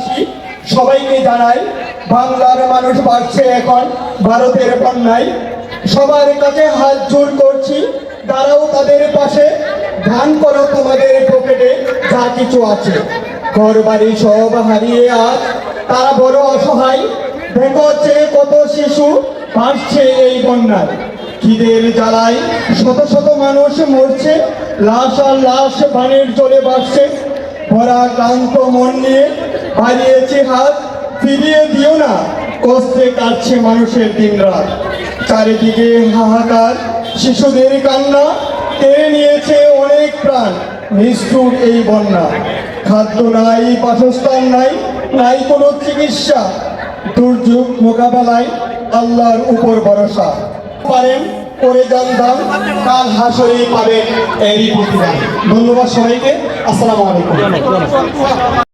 দেশবাসী সবাইকে জানাই, বাংলার মানুষ বাড়ছে এখন, ভারতের বন্যায়। সবার কাছে হাত জোর করছি তারাও তাদের পাশে, ধান করো তোমাদের পকেটে, যা কিছু আছে। ঘর বাড়ি সব হারিয়ে আজ, তারা বড় অসহায়। দেখো যে কত শিশু ভাসছে এই বন্যায়। খিদের জ্বালায় শত শত মানুষ মরছে, লাশ আর লাশ পানির জলে বাড়ছে ভরা ক্লান্ত মন নিয়ে হারিয়েছে হাত, ফিরিয়ে দিও না। কষ্টে কাটছে মানুষের দিন রাত। চারিদিকে হাহাকার, শিশুদের কান্না কেড়ে নিয়েছে অনেক প্রাণ। নিষ্ঠুর এই বন্যা। খাদ্য নাই, বাসস্থান নাই নাই কোনো চিকিৎসা। দুর্যোগ মোকাবেলায় আল্লাহর উপর ভরসা। পারেন, করে জানতাম কাল হাসরে পাবেন এরই প্রতিদান। ধন্যবাদ সবাইকে। আসসালামু আলাইকুম।